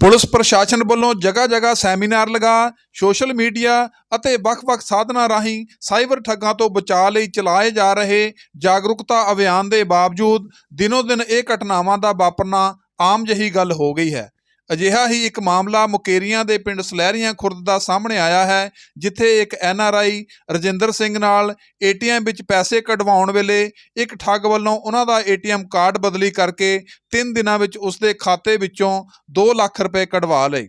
Police ਪ੍ਰਸ਼ਾਸਨ ਵੱਲੋਂ ਜਗ੍ਹਾ ਜਗ੍ਹਾ ਸੈਮੀਨਾਰ ਲਗਾ, ਸੋਸ਼ਲ ਮੀਡੀਆ ਅਤੇ ਵੱਖ-ਵੱਖ ਸਾਧਨਾਂ ਰਾਹੀਂ ਸਾਈਬਰ ਠੱਗਾਂ ਤੋਂ ਬਚਾਅ ਲਈ ਚਲਾਏ ਜਾ ਰਹੇ ਜਾਗਰੂਕਤਾ ਅਭਿਆਨ ਦੇ ਬਾਵਜੂਦ ਦਿਨੋ-ਦਿਨ ਇਹ ਘਟਨਾਵਾਂ ਦਾ ਵਾਪਰਨਾ ਆਮ ਜਹੀ ਗੱਲ ਹੋ ਗਈ ਹੈ। ਅਜਿਹਾ ਹੀ ਇੱਕ ਮਾਮਲਾ ਮੁਕੇਰੀਆਂ ਦੇ ਪਿੰਡ ਸਲਹਿਰੀਆਂ ਖੁਰਦ ਦਾ ਸਾਹਮਣੇ ਆਇਆ ਹੈ, ਜਿੱਥੇ ਇੱਕ ਐਨਆਰਆਈ ਰਜਿੰਦਰ ਸਿੰਘ ਨਾਲ ਏਟੀਐਮ ਵਿੱਚ ਪੈਸੇ ਕਢਵਾਉਣ ਵੇਲੇ ਇੱਕ ਠੱਗ ਵੱਲੋਂ ਉਹਨਾਂ ਦਾ ਏਟੀਐਮ ਕਾਰਡ ਬਦਲੀ ਕਰਕੇ 3 ਦਿਨਾਂ ਵਿੱਚ ਉਸਦੇ ਖਾਤੇ ਵਿੱਚੋਂ 2 ਲੱਖ ਰੁਪਏ ਕਢਵਾ ਲਏ।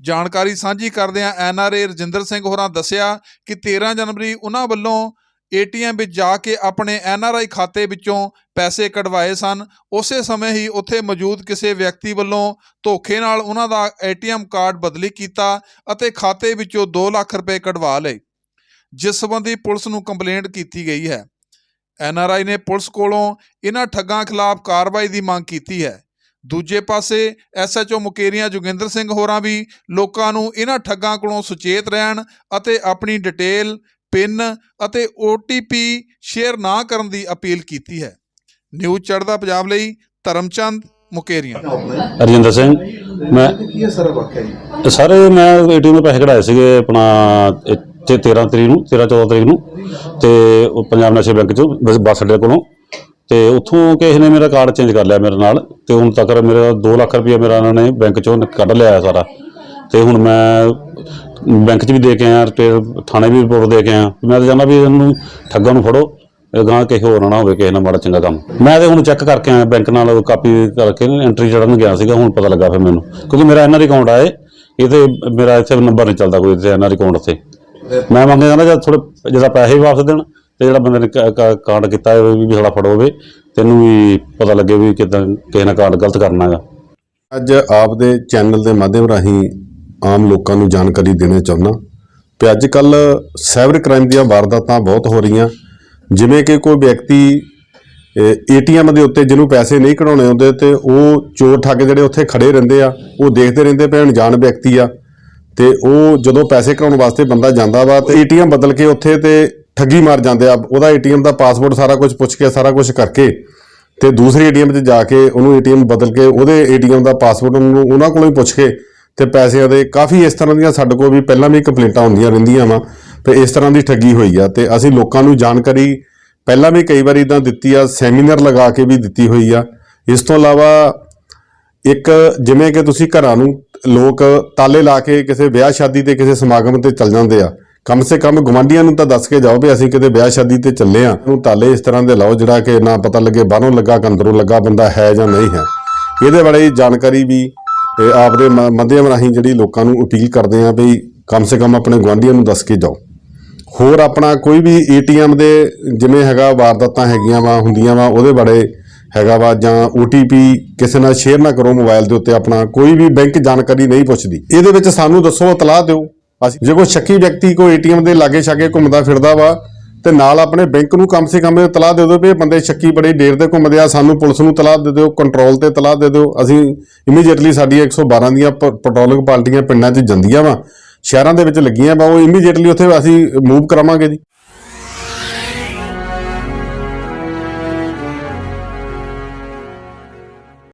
ਜਾਣਕਾਰੀ ਸਾਂਝੀ ਕਰਦਿਆਂ ਐਨਆਰਏ ਰਜਿੰਦਰ ਸਿੰਘ ਹੋਰਾਂ ਦੱਸਿਆ ਕਿ 13 ਜਨਵਰੀ ਉਹਨਾਂ ਵੱਲੋਂ ਏਟੀਐਮ ਵਿੱਚ ਜਾ ਕੇ ਆਪਣੇ ਐਨਆਰਆਈ ਖਾਤੇ ਵਿੱਚੋਂ ਪੈਸੇ ਕਢਵਾਏ ਸਨ। ਉਸੇ ਸਮੇਂ ਹੀ ਉੱਥੇ ਮੌਜੂਦ ਕਿਸੇ ਵਿਅਕਤੀ ਵੱਲੋਂ ਧੋਖੇ ਨਾਲ ਉਹਨਾਂ ਦਾ ਏਟੀਐਮ ਕਾਰਡ ਬਦਲੀ ਕੀਤਾ ਅਤੇ ਖਾਤੇ ਵਿੱਚੋਂ 2 ਲੱਖ ਰੁਪਏ ਕਢਵਾ ਲਏ। ਜਿਸ ਸੰਬੰਧੀ ਪੁਲਿਸ ਨੂੰ ਕੰਪਲੇਂਟ ਕੀਤੀ ਗਈ ਹੈ। ਐਨਆਰਆਈ ਨੇ ਪੁਲਿਸ ਕੋਲੋਂ ਇਹਨਾਂ ਠੱਗਾਂ ਖਿਲਾਫ ਕਾਰਵਾਈ ਦੀ ਮੰਗ ਕੀਤੀ ਹੈ। ਦੂਜੇ ਪਾਸੇ ਐਸਐਚਓ ਮੁਕੇਰੀਆਂ ਜੋਗਿੰਦਰ ਸਿੰਘ ਹੋਰਾਂ ਵੀ ਲੋਕਾਂ ਨੂੰ ਇਹਨਾਂ ਠੱਗਾਂ ਕੋਲੋਂ ਸੁਚੇਤ ਰਹਿਣ ਅਤੇ ਆਪਣੀ ਡਿਟੇਲ ਪਿਨ ਅਤੇ OTP ਸ਼ੇਅਰ ਨਾ ਕਰਨ ਦੀ ਅਪੀਲ ਕੀਤੀ ਹੈ। ਨਿਊਜ਼ ਚੜ੍ਹਦਾ ਪੰਜਾਬ ਲਈ ਧਰਮਚੰਦ ਮੁਕੇਰੀਆਂ। ਰਜਿੰਦਰ ਸਿੰਘ ਮੈਂ ਕੀ ਸਾਰਾ ਵਾਕਿਆ ਜੀ? ਸਰ ਮੈਂ ਏਟੀਐਮ ਤੋਂ ਪੈਸੇ ਕਢਾਏ ਸੀਗੇ ਆਪਣਾ ਇੱਥੇ 13 ਤਰੀਕ ਨੂੰ 13 14 ਤਰੀਕ ਨੂੰ ਤੇ ਉਹ ਪੰਜਾਬ ਨੈਸ਼ਨਲ ਬੈਂਕ ਚੋਂ ਬੱਸ ਬੱਸ ਅੱਡੇ ਕੋਲੋਂ ਤੇ ਉੱਥੋਂ ਕਿਸੇ ਨੇ ਮੇਰਾ ਕਾਰਡ ਚੇਂਜ ਕਰ ਲਿਆ ਮੇਰੇ ਨਾਲ ਤੇ ਹੁਣ ਤੱਕ ਮੇਰਾ 2 ਲੱਖ ਰੁਪਏ ਮੇਰਾ ਉਹਨਾਂ ਨੇ ਬੈਂਕ ਚੋਂ ਕੱਢ ਲਿਆ ਸਾਰਾ। ਤੇ ਹੁਣ ਮੈਂ ਬੈਂਕ 'ਚ ਵੀ ਦੇ ਕੇ ਆਇਆ ਤੇ ਥਾਣੇ ਵੀ ਰਿਪੋਰਟ ਦੇ ਕੇ ਆਇਆ। ਮੈਂ ਤਾਂ ਚਾਹੁੰਦਾ ਵੀ ਇਹਨੂੰ ਠੱਗਾਂ ਨੂੰ ਫੜੋ ਗਾਂ ਕਿਸੇ ਹੋਰ ਨਾ ਹੋਵੇ, ਕਿਸੇ ਨਾਲ ਮਾੜਾ ਚੰਗਾ ਕੰਮ। ਮੈਂ ਤੇ ਹੁਣ ਚੈੱਕ ਕਰਕੇ ਆਇਆ ਬੈਂਕ ਨਾਲ ਕਾਪੀ ਕਰਕੇ ਐਂਟਰੀ ਚੜਨ ਗਿਆ ਸੀਗਾ, ਹੁਣ ਪਤਾ ਲੱਗਾ ਫਿਰ ਮੈਨੂੰ। ਕਿਉਂਕਿ ਮੇਰਾ ਇਹਨਾਂ ਅਕਾਊਂਟ ਆਏ ਇਹ। ਤੇ ਮੇਰਾ ਇੱਥੇ ਨੰਬਰ ਨਹੀਂ ਚੱਲਦਾ ਕੋਈ, ਇੱਥੇ ਇਹਨਾਂ ਅਕਾਊਂਟ ਤੇ। ਮੈਂ ਮੰਗਿਆ ਕਹਿੰਦਾ ਜਦ ਥੋੜੇ ਜਿਹਦਾ ਪੈਸੇ ਵਾਪਸ ਦੇਣ ਤੇ ਜਿਹੜਾ ਬੰਦੇ ਨੇ ਕ- ਕਾਂਡ ਕੀਤਾ ਹੈ ਵੀ ਸਾਡਾ ਫੜੋ ਹੋਵੇ। ਤੈਨੂੰ ਵੀ ਪਤਾ ਲੱਗੇ ਵੀ ਕਿਦਾਂ ਕਿਸੇ ਨਾਲ ਕਾਂਡ ਗਲਤ ਕਰਨਾ ਹੈਗਾ। ਅੱਜ ਆਪ ਦੇ ਚੈਨਲ ਦੇ ਮਾਧਿਅਮ ਰਾਹੀਂ ਆਮ ਲੋਕਾਂ ਨੂੰ ਜਾਣਕਾਰੀ ਦੇਣਾ ਚਾਹੁੰਦਾ ਕਿ ਅੱਜ ਕੱਲ ਸਾਈਬਰ ਕ੍ਰਾਈਮ ਦੀਆਂ ਵਾਰਦਾਤਾਂ ਬਹੁਤ ਹੋ ਰਹੀਆਂ। ਜਿਵੇਂ ਕਿ ਕੋਈ ਵਿਅਕਤੀ ਏਟੀਐਮ ਦੇ ਉੱਤੇ ਜਿਹਨੂੰ ਪੈਸੇ ਨਹੀਂ ਕਢਾਉਣੇ ਹੁੰਦੇ ਤੇ ਉਹ ਚੋਰ ਠੱਗ ਜਿਹੜੇ ਉੱਥੇ ਖੜੇ ਰਹਿੰਦੇ ਆ, ਉਹ ਦੇਖਦੇ ਰਹਿੰਦੇ ਭੈਣ ਜਾਣ ਵਿਅਕਤੀ ਆ। ਤੇ ਉਹ ਜਦੋਂ ਪੈਸੇ ਕਢਾਉਣ ਵਾਸਤੇ ਬੰਦਾ ਜਾਂਦਾ ਵਾ ਤੇ ਏਟੀਐਮ ਬਦਲ ਕੇ ਉੱਥੇ ਤੇ ਠੱਗੀ ਮਾਰ ਜਾਂਦੇ ਆ। ਉਹਦਾ ਏਟੀਐਮ ਦਾ ਪਾਸਵਰਡ ਸਾਰਾ ਕੁਝ ਪੁੱਛ ਕੇ, ਸਾਰਾ ਕੁਝ ਕਰਕੇ ਤੇ ਦੂਸਰੇ ਏਟੀਐਮ 'ਚ ਜਾ ਕੇ ਉਹਨੂੰ ਏਟੀਐਮ ਬਦਲ ਕੇ ਉਹਦੇ ਏਟੀਐਮ ਦਾ ਪਾਸਵਰਡ ਉਹਨੂੰ, ਉਹਨਾਂ ਕੋਲੋਂ ਹੀ ਪੁੱਛ ਕੇ ਤੇ ਪੈਸਿਆਂ ਦੇ ਕਾਫੀ ਇਸ ਤਰ੍ਹਾਂ ਦੀਆਂ ਸਾਡੇ ਕੋਲ ਵੀ ਪਹਿਲਾਂ ਵੀ ਕੰਪਲੇਂਟਾਂ ਹੁੰਦੀਆਂ ਰਹਿੰਦੀਆਂ ਵਾ, ਤੇ ਇਸ ਤਰ੍ਹਾਂ ਦੀ ਠੱਗੀ ਹੋਈ ਆ, ਤੇ ਅਸੀਂ ਲੋਕਾਂ ਨੂੰ ਜਾਣਕਾਰੀ ਪਹਿਲਾਂ ਵੀ ਕਈ ਵਾਰੀ ਇਦਾਂ ਦਿੱਤੀ ਆ, ਸੈਮੀਨਾਰ ਲਗਾ ਕੇ ਵੀ ਦਿੱਤੀ ਹੋਈ ਆ। ਇਸ ਤੋਂ ਇਲਾਵਾ ਇੱਕ ਜਿਵੇਂ ਕਿ ਤੁਸੀਂ ਘਰਾਂ ਨੂੰ ਲੋਕ ਤਾਲੇ ਲਾ ਕੇ ਕਿਸੇ ਵਿਆਹ ਸ਼ਾਦੀ ਤੇ ਕਿਸੇ ਸਮਾਗਮ ਤੇ ਚੱਲ ਜਾਂਦੇ ਆ, ਕਮ ਸੇ ਕਮ ਗਵਾਂਢੀਆਂ ਨੂੰ ਤਾਂ ਦੱਸ ਕੇ ਜਾਓ ਵੀ ਅਸੀਂ ਕਿਤੇ ਵਿਆਹ ਸ਼ਾਦੀ ਤੇ ਚੱਲੇ ਆ ਨੂੰ ਤਾਲੇ ਇਸ ਤਰ੍ਹਾਂ ਦੇ ਲਾਓ ਜਿਹੜਾ ਕਿ ਨਾ ਪਤਾ ਲੱਗੇ ਬਾਹਰੋਂ ਲੱਗਾ ਕਿ ਲੱਗਾ ਬੰਦਾ ਹੈ ਜਾਂ ਨਹੀਂ ਹੈ। ਇਹਦੇ ਬਾਰੇ ਜਾਣਕਾਰੀ ਵੀ ਇਹ ਆਪਦੇ ਮ- ਮਾਧਿਅਮ ਰਾਹੀਂ ਜਿਹੜੀ ਲੋਕਾਂ ਨੂੰ ਅਪੀਲ ਕਰਦੇ ਆ ਵੀ ਕਮ ਸੇ ਕਮ ਆਪਣੇ ਗਵਾਂਢੀਆਂ ਨੂੰ ਦੱਸ ਕੇ ਜਾਓ। ਹੋਰ ਆਪਣਾ ਕੋਈ ਵੀ ਏਟੀਐਮ ਦੇ ਜਿਵੇਂ ਹੈਗਾ ਵਾਰਦਾਤਾਂ ਹੈਗੀਆਂ ਵਾ, ਹੁੰਦੀਆਂ ਵਾ, ਉਹਦੇ ਬਾਰੇ ਹੈਗਾ ਵਾ ਜਾਂ OTP ਕਿਸੇ ਨਾਲ ਸ਼ੇਅਰ ਨਾ ਕਰੋ ਮੋਬਾਈਲ ਦੇ ਉੱਤੇ ਆਪਣਾ, ਕੋਈ ਵੀ ਬੈਂਕ ਜਾਣਕਾਰੀ ਨਹੀਂ ਪੁੱਛਦੀ। ਇਹਦੇ ਵਿੱਚ ਸਾਨੂੰ ਦੱਸੋ ਇਤਲਾਹ ਦਿਓ। ਅਸੀਂ ਜੇ ਕੋਈ ਸ਼ੱਕੀ ਵਿਅਕਤੀ ਕੋਈ ਏਟੀਐਮ ਦੇ ਲਾਗੇ ਛਾਗੇ ਘੁੰਮਦਾ ਫਿਰਦਾ ਵਾ ਤੇ ਨਾਲ ਆਪਣੇ ਬੈਂਕ ਨੂੰ ਕਮ ਸੇ ਕਮ ਇਹ ਇਤਲਾਹ ਦੇ ਦਿਓ ਵੀ ਇਹ ਬੰਦੇ ਸ਼ੱਕੀ ਬੜੀ ਦੇਰ ਦੇ ਘੁੰਮਦੇ ਆ, ਸਾਨੂੰ ਪੁਲਿਸ ਨੂੰ ਤਲਾਹ ਦੇ ਦਿਓ ਕੰਟਰੋਲ ਤੇ ਤਲਾਹ ਦੇ ਦਿਓ। ਅਸੀਂ ਇਮੀਡੀਏਟਲੀ ਸਾਡੀ 112 ਦੀਆਂ ਪ- ਪੈਟਰੋਲਿੰਗ ਪਾਰਟੀਆਂ ਪਿੰਡਾਂ 'ਚ ਜਾਂਦੀਆਂ ਵਾ। ਸ਼ਹਿਰਾਂ ਦੇ ਵਿੱਚ ਲੱਗੀਆਂ ਵਾ, ਉਹ ਇਮੀਡੀਏਟਲੀ ਉੱਥੇ ਅਸੀਂ ਮੂਵ ਕਰਾਵਾਂਗੇ ਜੀ।